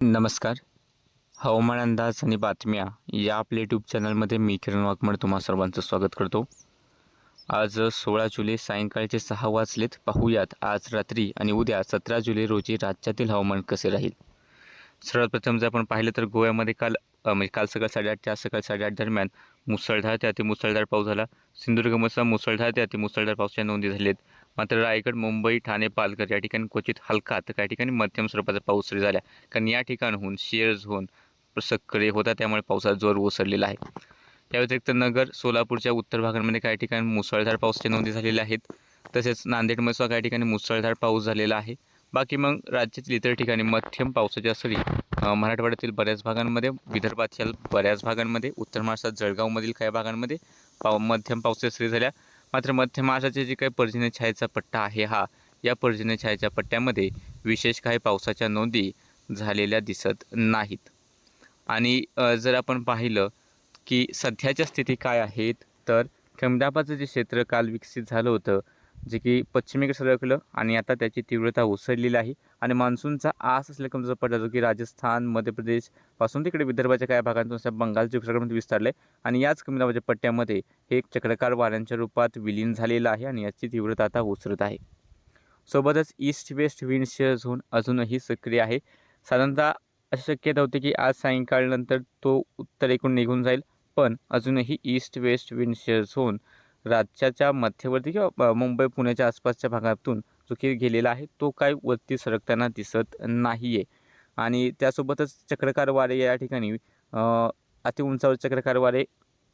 नमस्कार. हवामान अंदाज आणि बातम्या या आपल्या यूट्यूब चॅनलमध्ये मी किरण वाघमड तुम्हा सर्वांचं स्वागत करतो. आज सोळा जुलै सायंकाळचे सहा वाजलेत. पाहूयात आज रात्री आणि उद्या सतरा जुलै रोजी राज्यातील हवामान कसे राहील? सर्वात प्रथम जर आपण पाहिलं तर गोव्यामध्ये काल म्हणजे काल सकाळ साडेआठ ते आज सकाळ साडेआठ दरम्यान मुसळधार ते अतिमुसळधार पाऊस झाला. सिंधुदुर्गमध्ये मुसळधार ते अतिमुसळधार पावसाच्या नोंदी झालेत मात्र रायगड मुंबई ठाणे पालघर या ठिकाणी क्वचित हलका तर काही ठिकाणी मध्यम स्वरूपाचा पाऊस सुरू झाला. कारण या ठिकाणहून शेअर झोन सक्रिय होता त्यामुळे पावसाचा जोर ओसरलेला आहे. त्या व्यतिरिक्त नगर सोलापूरच्या उत्तर भागांमध्ये काही ठिकाणी मुसळधार पावसाच्या नोंदी झालेल्या आहेत. तसेच नांदेडमध्ये सुद्धा काही ठिकाणी मुसळधार पाऊस झालेला आहे. बाकी मग राज्यातील इतर ठिकाणी मध्यम पावसाच्या सरी मराठवाड्यातील बऱ्याच भागांमध्ये विदर्भातील बऱ्याच भागांमध्ये उत्तर महाराष्ट्रात जळगावमधील काही भागांमध्ये पाव मध्यम पावसाच्या सरी झाल्या. मात्र मध्य महाराष्ट्राचे जे काही पर्जन्यछायेचा पट्टा आहे हा या पर्जन्यछायेच्या पट्ट्यामध्ये विशेष काही पावसाच्या नोंदी झालेल्या दिसत नाहीत. आणि जर आपण पाहिलं की सध्याच्या स्थिती काय आहेत तर खमदाबाचं जे क्षेत्र काल विकसित झालं होतं जे की पश्चिमेकडे सरकलं आणि आता त्याची तीव्रता ओसरलेली आहे. आणि मान्सूनचा आस असल्या कमजोर पडला जो की राजस्थान मध्य प्रदेशपासून तिकडे विदर्भाच्या काही भागांतून अशा बंगालच्या उपसागरामध्ये विस्तारले आणि याच कमी दाबाच्या पट्ट्यामध्ये हे एक चक्रकार वाऱ्यांच्या रूपात विलीन झालेलं आहे आणि याची तीव्रता आता ओसरत आहे. सोबतच east west wind shear zone अजूनही सक्रिय आहे. साधारणतः अशी शक्यता होती की आज सायंकाळनंतर तो उत्तरेकडून निघून जाईल पण अजूनही east west wind shear zone राज्याच्या मध्यवर्ती किंवा मुंबई पुण्याच्या आसपासच्या भागातून जो की गेलेला आहे तो काय वरती सरकताना दिसत नाही आहे आणि त्यासोबतच चक्रकार वारे या ठिकाणी अति उंचावर चक्रकार वारे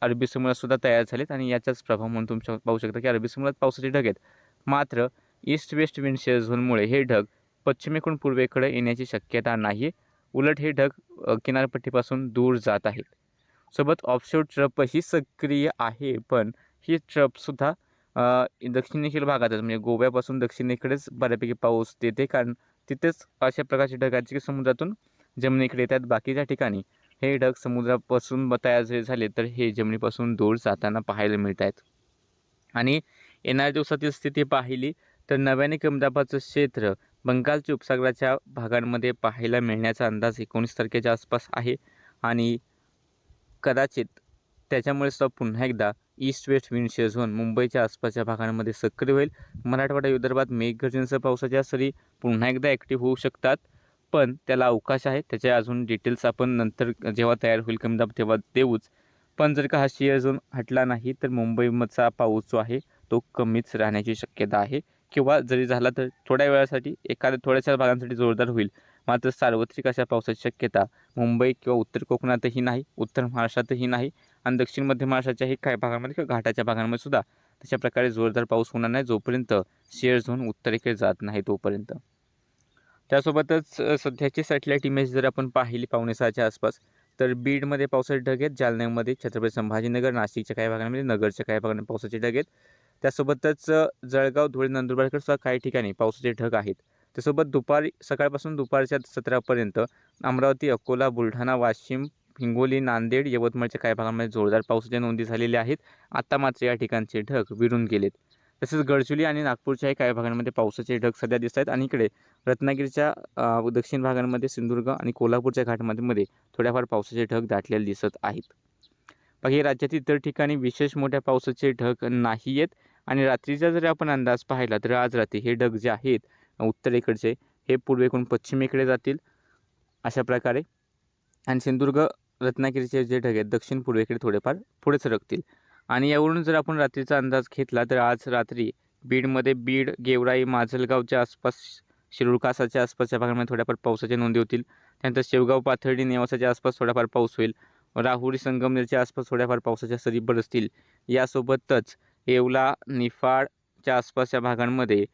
अरबी समुद्रात सुद्धा तयार झालेत आणि याचाच प्रभाव म्हणून तुम्ही पाहू शकता की अरबी समुद्रात पावसाचे ढग आहेत. मात्र ईस्ट वेस्ट विंड शेअर झोनमुळे हे ढग पश्चिमेकडून पूर्वेकडे येण्याची शक्यता नाही आहे उलट हे ढग किनारपट्टीपासून दूर जात आहेत. सोबत ऑफशोर ट्रपही सक्रिय आहे पण ही ट्रपसुद्धा दक्षिणेकडील भागातच म्हणजे गोव्यापासून दक्षिणेकडेच बऱ्यापैकी पाऊस देते कारण तिथेच अशा प्रकारचे ढग आहेत की समुद्रातून जमिनीकडे येतात. बाकीच्या ठिकाणी हे ढग समुद्रापासून तयार जरी झाले तर हे जमिनीपासून दूर जाताना पाहायला मिळत आहेत आणि येणाऱ्या दिवसातील स्थिती पाहिली तर नव्याने कमदाबाचं क्षेत्र बंगालच्या उपसागराच्या भागांमध्ये पाहायला मिळण्याचा अंदाज एकोणीस तारखेच्या आसपास आहे. आणि कदाचित त्याच्यामुळेच पुन्हा एकदा east west wind shear zone मुंबईच्या आसपासच्या भागांमध्ये सक्रिय होईल. मराठवाडा विदर्भात मेघगर्जनेसह पावसाच्या सरी पुन्हा एकदा ॲक्टिव्ह होऊ शकतात. पण त्याला अवकाश आहे. त्याचे अजून डिटेल्स आपण नंतर जेव्हा तयार होईल कमी दाब तेव्हा देऊच. पण जर का हा शेअर झोन हटला नाही तर मुंबईमधचा पाऊस जो आहे तो कमीच राहण्याची शक्यता आहे. किंवा जरी झाला तर थोड्या वेळासाठी एखाद्या थोड्याशा भागांसाठी जोरदार होईल. मात्र सार्वत्रिक अशा पावसाची शक्यता मुंबई किंवा उत्तर कोकणातही नाही उत्तर महाराष्ट्रातही नाही. आणि दक्षिण मध्य महाराष्ट्राच्याही काही भागांमध्ये किंवा घाटाच्या भागांमध्ये सुद्धा तशा प्रकारे जोरदार पाऊस होणार नाही जोपर्यंत शेअर झोन उत्तरेकडे जात नाही तोपर्यंत. त्यासोबतच सध्याची सॅटेलाईट इमेज जर आपण पाहिली पावणे सहाच्या आसपास तर बीडमध्ये पावसाचे ढग आहेत जालन्यामध्ये छत्रपती संभाजीनगर नाशिकच्या काही भागांमध्ये नगरच्या काही भागांमध्ये पावसाचे ढग आहेत. त्यासोबतच जळगाव धुळे नंदुरबारकडे सुद्धा काही ठिकाणी पावसाचे ढग आहेत. त्यासोबत दुपारी सकाळपासून दुपारच्या सत्रापर्यंत अमरावती अकोला बुलढाणा वाशिम हिंगोली नांदेड यवतमाळच्या काही भागांमध्ये जोरदार पावसाच्या नोंदी झालेल्या आहेत. आता मात्र या ठिकाणचे ढग विरून गेलेत. तसेच गडचिरोली आणि नागपूरच्याही काही भागांमध्ये पावसाचे ढग सध्या दिसत आहेत आणि इकडे रत्नागिरीच्या दक्षिण भागांमध्ये सिंधुदुर्ग आणि कोल्हापूरच्या घाटमध्ये थोड्याफार पावसाचे ढग दाटलेले दिसत आहेत. बाकी राज्यातील इतर ठिकाणी विशेष मोठ्या पावसाचे ढग नाही आहेत आणि रात्रीचा जर आपण अंदाज पाहिला तर आज रात्री हे ढग जे आहेत उत्तरेकडचे हे पूर्वेकडून पश्चिमेकडे जातील अशा प्रकारे. आणि सिंधुदुर्ग रत्नागिरीचे जे ढग आहेत दक्षिण पूर्वेकडे थोडेफार पुढे सरकतील. आणि यावरून जर आपण रात्रीचा अंदाज घेतला तर आज रात्री बीडमध्ये बीड गेवराई माजलगावच्या आसपास शिरूर कासाच्या आसपासच्या भागांमध्ये थोड्याफार पावसाच्या नोंदी होतील. त्यानंतर शेवगाव पाथर्डी नेवासाच्या आसपास थोडाफार पाऊस होईल. राहुरी संगमनेरच्या आसपास थोड्याफार पावसाच्या सरी बरसतील. यासोबतच येवला निफाडच्या आसपासच्या भागांमध्ये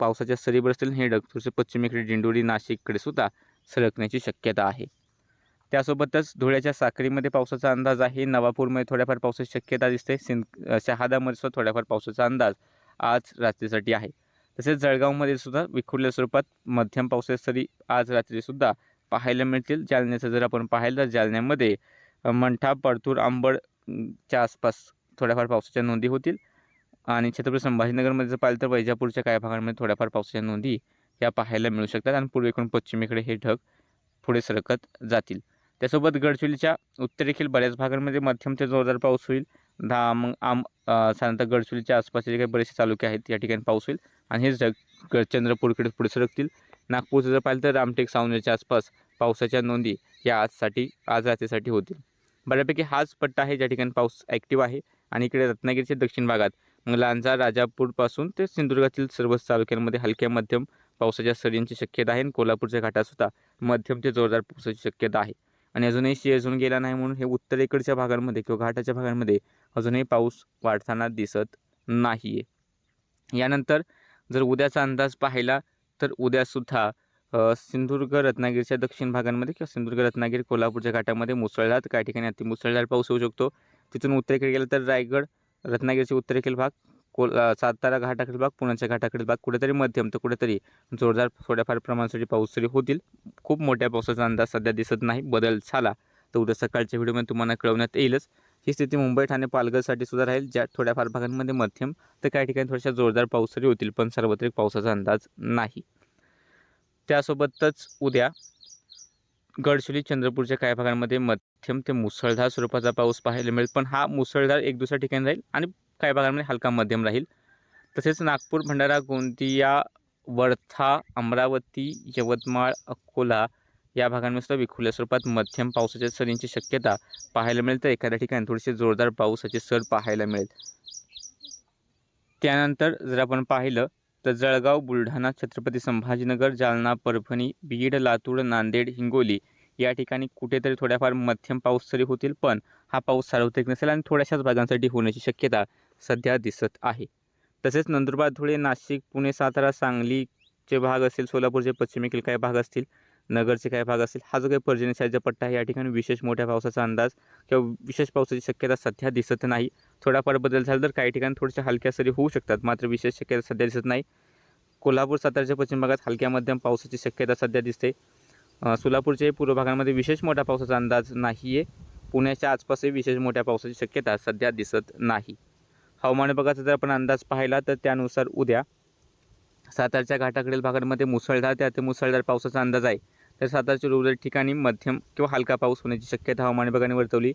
पावसाच्या सरी बरसतील. हे ढग थोडेसे पश्चिमेकडे दिंडोरी नाशिककडे सुद्धा सरकण्याची शक्यता आहे. त्यासोबतच धुळ्याच्या साक्रीमध्ये पावसाचा अंदाज आहे. नवापूरमध्ये थोड्याफार पावसाची शक्यता दिसते. सिंद शहादामध्ये सुद्धा थोड्याफार पावसाचा अंदाज आज रात्रीसाठी आहे. तसेच जळगावमध्ये सुद्धा विखुरल्या स्वरूपात मध्यम पावसाच्या तरी आज रात्रीसुद्धा पाहायला मिळतील. जालन्याचं जर आपण पाहिलं तर जालन्यामध्ये मंठा परतूर आंबडच्या आसपास थोड्याफार पावसाच्या नोंदी होतील. आणि छत्रपती संभाजीनगरमध्ये जर पाहिलं तर वैजापूरच्या काही भागांमध्ये थोड्याफार पावसाच्या नोंदी या पाहायला मिळू शकतात. आणि पूर्वेकडून पश्चिमेकडे हे ढग पुढे सरकत जातील. त्यासोबत गडचिरोलीच्या उत्तरेखील बऱ्याच भागांमध्ये मध्यम ते जोरदार पाऊस होईल. दहा मग आम साधारणतः गडचिरोलीच्या आसपासचे जे काही बरेचसे तालुके आहेत या ठिकाणी पाऊस होईल. आणि हे जग चंद्रपूरकडे पुढे सरकतील नागपूरचं जर पाहिलं तर रामटेक सावनेच्या आसपास पावसाच्या नोंदी या आजसाठी आज रात्रीसाठी होतील. बऱ्यापैकी हाच पट्टा आहे ज्या ठिकाणी पाऊस ॲक्टिव्ह आहे. आणि इकडे रत्नागिरीच्या दक्षिण भागात मग लांजा राजापूरपासून ते सिंधुदुर्गातील सर्वच तालुक्यांमध्ये हलक्या मध्यम पावसाच्या सरींची शक्यता आहे. आणि कोल्हापूरच्या घाटातसुद्धा मध्यम ते जोरदार पावसाची शक्यता आहे. आणि अजूनही शिजून गेला नाही म्हणून हे उत्तरेकडच्या भागांमध्ये किंवा घाटाच्या भागांमध्ये अजूनही पाऊस वाढताना दिसत नाही आहे यानंतर जर उद्याचा अंदाज पाहिला तर उद्यासुद्धा सिंधुदुर्ग रत्नागिरीच्या दक्षिण भागांमध्ये किंवा सिंधुदुर्ग रत्नागिरी कोल्हापूरच्या घाटामध्ये मुसळधार काही ठिकाणी अति मुसळधार पाऊस होऊ शकतो. तिथून उत्तरेकडे गेलं तर रायगड रत्नागिरीचे उत्तरेकडील भाग कोल सातारा घाटाकडील भाग पुण्याच्या घाटाकडील भाग कुठेतरी मध्यम तर कुठेतरी जोरदार थोड्याफार प्रमाणासाठी पाऊस तरी होतील. खूप मोठ्या पावसाचा अंदाज सध्या दिसत नाही. बदल झाला तर उद्या सकाळच्या व्हिडिओमध्ये तुम्हाला कळवण्यात येईलच. ही स्थिती मुंबई ठाणे पालघरसाठी सुद्धा राहील ज्या थोड्याफार भागांमध्ये मध्यम तर काही ठिकाणी थोड्याशा जोरदार पाऊस तरी होतील पण सार्वत्रिक पावसाचा अंदाज नाही. त्यासोबतच उद्या गडचिरोली चंद्रपूरच्या काही भागांमध्ये मध्यम ते मुसळधार स्वरूपाचा पाऊस पाहायला मिळेल पण हा मुसळधार एक दुसऱ्या ठिकाणी राहील आणि काही भागांमध्ये हलका मध्यम राहील. तसेच नागपूर भंडारा गोंदिया वर्धा अमरावती यवतमाळ अकोला या भागांमध्ये सुद्धा विखुरल्या. स्वरूपात मध्यम पावसाच्या सरींची शक्यता पाहायला मिळेल. तर एखाद्या ठिकाणी थोडीशी जोरदार पावसाची सर पाहायला मिळेल. त्यानंतर जर आपण पाहिलं तर जळगाव बुलढाणा छत्रपती संभाजीनगर जालना परभणी बीड लातूर नांदेड हिंगोली या ठिकाणी कुठेतरी थोड्याफार मध्यम पाऊस तरी होतील. पण हा पाऊस सार्वत्रिक नसेल आणि थोड्याशाच भागांसाठी होण्याची शक्यता सध्या दिसत आहे. तसेच नंदुरबार धुळे नाशिक पुणे सातारा सांगलीचे भाग असतील सोलापूरचे पश्चिमेकडील काही भाग असतील नगरचे काही भाग असतील हा जो काही पर्जन्यशाचा पट्टा आहे या ठिकाणी विशेष मोठ्या पावसाचा अंदाज किंवा विशेष पावसाची शक्यता सध्या दिसत नाही. थोडाफार बदल झाला तर काही ठिकाणी थोड्याशा हलक्या सरी होऊ शकतात मात्र विशेष शक्यता सध्या दिसत नाही. कोल्हापूर साताराच्या पश्चिम भागात हलक्या मध्यम पावसाची शक्यता सध्या दिसते. सोलापूरच्या पूर्व भागांमध्ये विशेष मोठ्या पावसाचा अंदाज नाही आहे पुण्याच्या आसपासही विशेष मोठ्या पावसाची शक्यता सध्या दिसत नाही. हवामान विभागाचा जर आपण अंदाज पाहिला तर त्यानुसार उद्या सातारच्या घाटाकडील भागांमध्ये मुसळधार ते मुसळधार पावसाचा अंदाज आहे. तर सातारच्या उर्वरित ठिकाणी मध्यम किंवा हलका पाऊस होण्याची शक्यता हवामान विभागाने वर्तवली.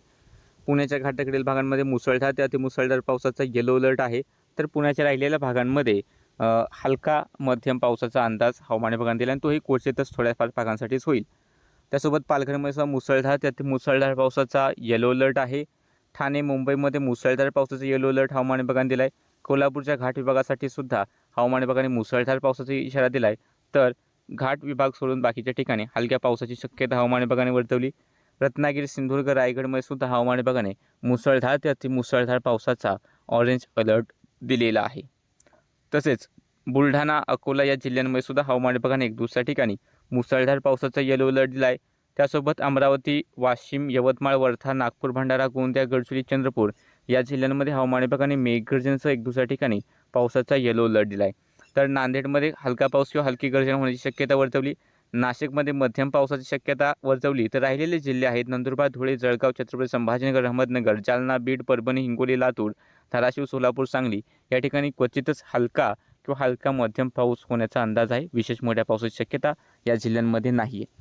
पुण्याच्या घाटाकडील भागांमध्ये मुसळधार ते अतिमुसळधार पावसाचा येलो अलर्ट आहे. तर पुण्याच्या राहिलेल्या भागांमध्ये हलका मध्यम पावसाचा अंदाज हवामान विभागाने दिला आणि तोही क्वचितच थोड्याफार भागांसाठीच होईल. त्यासोबत पालघरमध्ये सुद्धा मुसळधार ते मुसळधार पावसाचा येलो अलर्ट आहे. ठाणे मुंबईमध्ये मुसळधार पावसाचा येलो अलर्ट हवामान विभागाने दिला आहे कोल्हापूरच्या घाट विभागासाठी सुद्धा हवामान विभागाने मुसळधार पावसाचा इशारा दिला आहे तर घाट विभाग सोडून बाकीच्या ठिकाणी हलक्या पावसाची शक्यता हवामान विभागाने वर्तवली. रत्नागिरी सिंधुदुर्ग रायगडमध्ये सुद्धा हवामान विभागाने मुसळधार ते अतिमुसळधार पावसाचा ऑरेंज अलर्ट दिलेला आहे. तसेच बुलढाणा अकोला या जिल्ह्यांमध्ये सुद्धा हवामान विभागाने एक दुसऱ्या ठिकाणी मुसळधार पावसाचा येलो अलर्ट दिला आहे त्यासोबत अमरावती वाशिम यवतमाळ वर्धा नागपूर भंडारा गोंदिया गडचिरोली चंद्रपूर या जिल्ह्यांमध्ये हवामान विभागाने मेघगर्जनेसह एक दुसऱ्या ठिकाणी पावसाचा येलो अलर्ट दिला आहे तर नांदेडमध्ये हलका पाऊस किंवा हलकी गर्जना होण्याची शक्यता वर्तवली. नाशिकमध्ये मध्यम पावसाची शक्यता वर्तवली. तर राहिलेले जिल्हे आहेत नंदुरबार धुळे जळगाव छत्रपती संभाजीनगर अहमदनगर जालना बीड परभणी हिंगोली लातूर धाराशिव सोलापूर सांगली या ठिकाणी क्वचितच हलका किंवा हलका मध्यम पाऊस होण्याचा अंदाज आहे. विशेष मोठ्या पावसाची शक्यता या जिल्ह्यांमध्ये नाही आहे